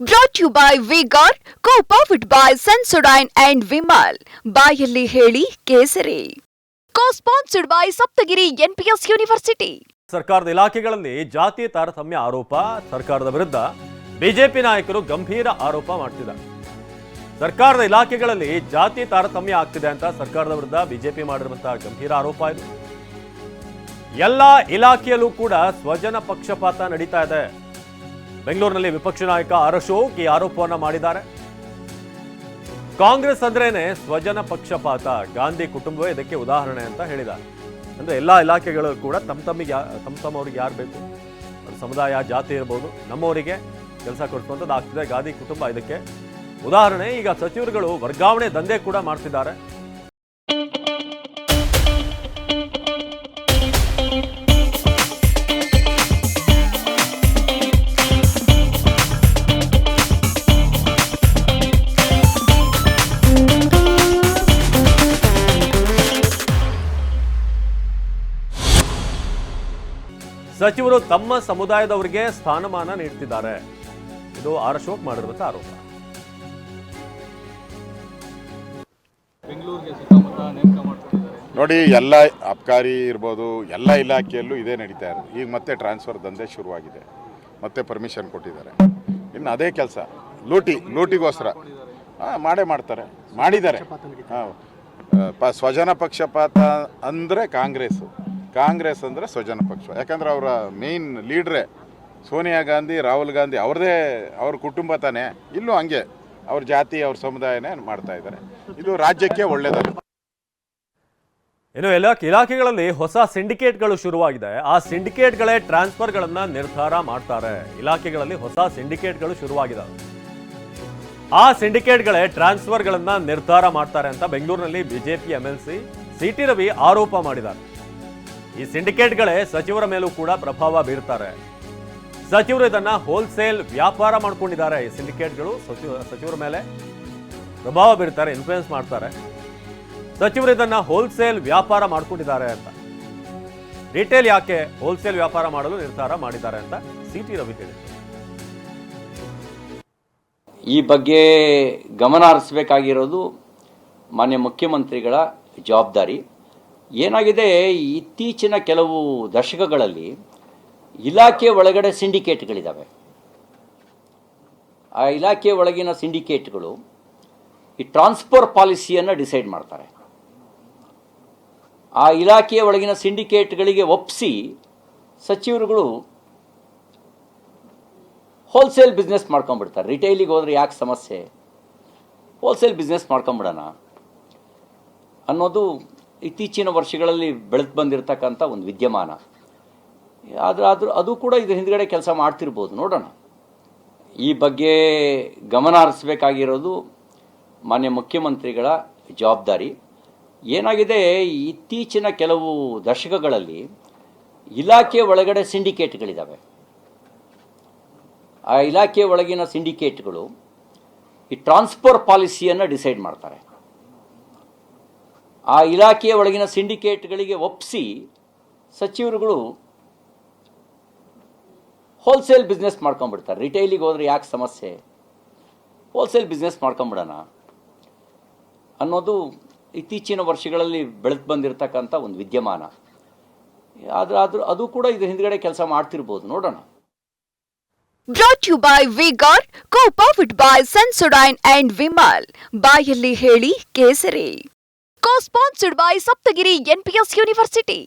Brought you by vigour co powered by Sensodyne and Vimal ಬಾಯಲ್ಲಿ ಹೇಳಿ ಕೇಸರಿ. Co sponsored by Saptagiri NPS university ಸರ್ಕಾರದ ಇಲಾಖೆಗಳಲ್ಲಿ ಜಾತಿ ತಾರತಮ್ಯ ಆರೋಪ, ಸರ್ಕಾರದ ವಿರುದ್ಧ ಬಿಜೆಪಿ ನಾಯಕರು ಗಂಭೀರ ಆರೋಪ ಮಾಡ್ತಿದ್ದಾರೆ ಸರ್ಕಾರದ ಇಲಾಖೆಗಳಲ್ಲಿ ಜಾತಿ ತಾರತಮ್ಯ ಆಗ್ತಿದೆ ಅಂತ ಸರ್ಕಾರದ ವಿರುದ್ಧ ಬಿಜೆಪಿ ಮಾಡಿರುವಂತಹ ಗಂಭೀರ ಆರೋಪ ಇದು. ಎಲ್ಲ ಇಲಾಖೆಯಲ್ಲೂ ಕೂಡ ಸ್ವಜನ ಪಕ್ಷಪಾತ ನಡೀತಾ ಇದೆ. ಬೆಂಗಳೂರಿನಲ್ಲಿ ವಿಪಕ್ಷ ನಾಯಕ ಅರಶೋಕ್ ಈ ಆರೋಪವನ್ನು ಮಾಡಿದ್ದಾರೆ. ಕಾಂಗ್ರೆಸ್ ಅಂದ್ರೇನೆ ಸ್ವಜನ ಪಕ್ಷಪಾತ. ಗಾಂಧಿ ಕುಟುಂಬವೇ ಇದಕ್ಕೆ ಉದಾಹರಣೆ ಅಂತ ಹೇಳಿದ್ದಾರೆ. ಅಂದ್ರೆ ಎಲ್ಲ ಇಲಾಖೆಗಳು ಕೂಡ ತಮ್ಮ ತಮ್ಮಿಗೆ ತಮ್ಮ ತಮ್ಮವ್ರಿಗೆ ಯಾರು ಬೇಕು? ಒಂದು ಸಮುದಾಯ, ಜಾತಿ ಇರ್ಬೋದು. ನಮ್ಮವರಿಗೆ ಕೆಲಸ ಕೊಡಿಸುವಂಥದ್ದು ಆಗ್ತಿದೆ. ಗಾಂಧಿ ಕುಟುಂಬ ಇದಕ್ಕೆ ಉದಾಹರಣೆ. ಈಗ ಸಚಿವರುಗಳು ವರ್ಗಾವಣೆ ದಂಧೆ ಕೂಡ ಮಾಡ್ತಿದ್ದಾರೆ. ಸಚಿವರು ತಮ್ಮ ಸಮುದಾಯದವರಿಗೆ ಸ್ಥಾನಮಾನ ನೀಡ್ತಿದ್ದಾರೆ. ಇದು ಆರ್ ಅಶೋಕ್ ಮಾಡಿರುವಂಥ ಆರೋಪ. ನೋಡಿ ಎಲ್ಲ ಅಬ್ಕಾರಿ ಇರ್ಬೋದು ಎಲ್ಲ ಇಲಾಖೆಯಲ್ಲೂ ಇದೇ ನಡೀತಾ ಇರೋದು. ಈಗ ಮತ್ತೆ ಟ್ರಾನ್ಸ್ಫರ್ ದಂಧೆ ಶುರುವಾಗಿದೆ. ಮತ್ತೆ ಪರ್ಮಿಷನ್ ಕೊಟ್ಟಿದ್ದಾರೆ. ಇನ್ನು ಅದೇ ಕೆಲಸ. ಲೂಟಿ ಲೂಟಿಗೋಸ್ಕರ. ಹಾಂ ಮಾಡೇ ಮಾಡ್ತಾರೆ. ಮಾಡಿದ್ದಾರೆ. ಹಾಂ. ಪ ಸ್ವಜನ ಪಕ್ಷಪಾತ ಅಂದರೆ ಕಾಂಗ್ರೆಸ್ಸು. ಕಾಂಗ್ರೆಸ್ ಅಂದರೆ ಸ್ವಜನ ಪಕ್ಷ. ಯಾಕಂದ್ರೆ ಅವರ ಮೇಯ್ನ್ ಲೀಡ್ರೇ ಸೋನಿಯಾ ಗಾಂಧಿ, ರಾಹುಲ್ ಗಾಂಧಿ ಅವ್ರದೇ ಅವ್ರ ಕುಟುಂಬ ತಾನೇ. ಇಲ್ಲೂ ಹಂಗೆ ಅವ್ರ ಜಾತಿ, ಅವ್ರ ಸಮುದಾಯನೇ ಮಾಡ್ತಾ ಇದ್ದಾರೆ. ಇದು ರಾಜ್ಯಕ್ಕೆ ಒಳ್ಳೆಯದಲ್ಲ ಇನ್ನು ಎಲ್ಲ ಇಲಾಖೆಗಳಲ್ಲಿ ಹೊಸ ಸಿಂಡಿಕೇಟ್ಗಳು ಶುರುವಾಗಿದೆ. ಆ ಸಿಂಡಿಕೇಟ್ಗಳೇ ಟ್ರಾನ್ಸ್ಫರ್ಗಳನ್ನು ನಿರ್ಧಾರ ಮಾಡ್ತಾರೆ. ಇಲಾಖೆಗಳಲ್ಲಿ ಹೊಸ ಸಿಂಡಿಕೇಟ್ಗಳು ಶುರುವಾಗಿದೆ. ಆ ಸಿಂಡಿಕೇಟ್ಗಳೇ ಟ್ರಾನ್ಸ್ಫರ್ಗಳನ್ನು ನಿರ್ಧಾರ ಮಾಡ್ತಾರೆ ಅಂತ ಬೆಂಗಳೂರಿನಲ್ಲಿ BJP MLC C T Ravi ಆರೋಪ ಮಾಡಿದ್ದಾರೆ. ಈ ಸಿಂಡಿಕೇಟ್ಗಳೇ ಸಚಿವರ ಮೇಲೂ ಕೂಡ ಪ್ರಭಾವ ಬೀರ್ತಾರೆ. ಸಚಿವರು ಇದನ್ನ ಹೋಲ್ಸೇಲ್ ವ್ಯಾಪಾರ ಮಾಡ್ಕೊಂಡಿದ್ದಾರೆ. ಈ ಸಿಂಡಿಕೇಟ್ಗಳು ಸಚಿವ, ಸಚಿವರ ಮೇಲೆ ಪ್ರಭಾವ ಬೀರ್ತಾರೆ ಇನ್ಫ್ಲುಯೆನ್ಸ್ ಮಾಡ್ತಾರೆ. ಸಚಿವರು ಇದನ್ನ ಹೋಲ್ಸೇಲ್ ವ್ಯಾಪಾರ ಮಾಡ್ಕೊಂಡಿದ್ದಾರೆ ಅಂತ. ರಿಟೇಲ್ ಯಾಕೆ ಹೋಲ್ಸೇಲ್ ವ್ಯಾಪಾರ ಮಾಡಲು ನಿರ್ಧಾರ ಮಾಡಿದ್ದಾರೆ ಅಂತ ಸಿ ಟಿ ರವಿ ಹೇಳಿದರು ಈ ಬಗ್ಗೆ ಗಮನ ಹರಿಸಬೇಕಾಗಿರೋದು ಮಾನ್ಯ ಮುಖ್ಯಮಂತ್ರಿಗಳ ಜವಾಬ್ದಾರಿ. ಏನಾಗಿದೆ? ಇತ್ತೀಚಿನ ಕೆಲವು ದಶಕಗಳಲ್ಲಿ ಇಲಾಖೆ ಒಳಗಡೆ ಸಿಂಡಿಕೇಟ್ಗಳಿದ್ದಾವೆ ಆ ಇಲಾಖೆ ಒಳಗಿನ ಸಿಂಡಿಕೇಟ್ಗಳು ಈ ಟ್ರಾನ್ಸ್ಫರ್ ಪಾಲಿಸಿಯನ್ನು ಡಿಸೈಡ್ ಮಾಡ್ತಾರೆ. ಆ ಇಲಾಖೆಯ ಒಳಗಿನ ಸಿಂಡಿಕೇಟ್ಗಳಿಗೆ ಒಪ್ಪಿಸಿ ಸಚಿವರುಗಳು ಹೋಲ್ಸೇಲ್ ಬಿಸ್ನೆಸ್ ಮಾಡ್ಕೊಂಬಿಡ್ತಾರೆ ರಿಟೈಲಿಗೆ ಹೋದರೆ ಯಾಕೆ ಸಮಸ್ಯೆ? ಹೋಲ್ಸೇಲ್ ಬಿಸ್ನೆಸ್ ಮಾಡ್ಕೊಂಬಿಡೋಣ ಅನ್ನೋದು ಇತ್ತೀಚಿನ ವರ್ಷಗಳಲ್ಲಿ ಬೆಳೆದು ಬಂದಿರತಕ್ಕಂಥ ಒಂದು ವಿದ್ಯಮಾನ. ಆದರೆ ಆದರೂ ಅದು ಕೂಡ ಇದ್ರ ಹಿಂದ್ಗಡೆ ಕೆಲಸ ಮಾಡ್ತಿರ್ಬೋದು, ನೋಡೋಣ. ಈ ಬಗ್ಗೆ ಗಮನ ಹರಿಸ್ಬೇಕಾಗಿರೋದು ಮಾನ್ಯ ಮುಖ್ಯಮಂತ್ರಿಗಳ ಜವಾಬ್ದಾರಿ. ಏನಾಗಿದೆ, ಇತ್ತೀಚಿನ ಕೆಲವು ದಶಕಗಳಲ್ಲಿ ಇಲಾಖೆ ಒಳಗಡೆ ಸಿಂಡಿಕೇಟ್ಗಳಿದ್ದಾವೆ ಆ ಇಲಾಖೆ ಒಳಗಿನ ಸಿಂಡಿಕೇಟ್ಗಳು ಈ ಟ್ರಾನ್ಸ್ಫರ್ ಪಾಲಿಸಿಯನ್ನು ಡಿಸೈಡ್ ಮಾಡ್ತಾರೆ. ಆ ಇಲಾಖೆಯ ಒಳಗಿನ ಸಿಂಡಿಕೇಟ್ಗಳಿಗೆ ಒಪ್ಪಿಸಿ ಸಚಿವರುಗಳು ಹೋಲ್ಸೇಲ್ ಬಿಸ್ನೆಸ್ ಮಾಡ್ಕೊಂಬಿಡ್ತಾರೆ ರಿಟೈಲಿಗೆ ಹೋದರೆ ಯಾಕೆ ಸಮಸ್ಯೆ? ಹೋಲ್ಸೇಲ್ ಬಿಸ್ನೆಸ್ ಮಾಡ್ಕೊಂಬಿಡೋಣ ಅನ್ನೋದು ಇತ್ತೀಚಿನ ವರ್ಷಗಳಲ್ಲಿ ಬೆಳೆದು ಬಂದಿರತಕ್ಕಂಥ ಒಂದು ವಿದ್ಯಮಾನ. ಆದರೆ ಆದರೂ ಅದು ಕೂಡ ಇದ್ರ ಹಿಂದ್ಗಡೆ ಕೆಲಸ ಮಾಡ್ತಿರ್ಬೋದು. ನೋಡೋಣ. Brought you by vigour by by Sensodyne and Vimal ಬಾಯಲ್ಲಿ ಹೇಳಿ ಕೇಸರಿ. Co sponsored by Saptagiri NPS university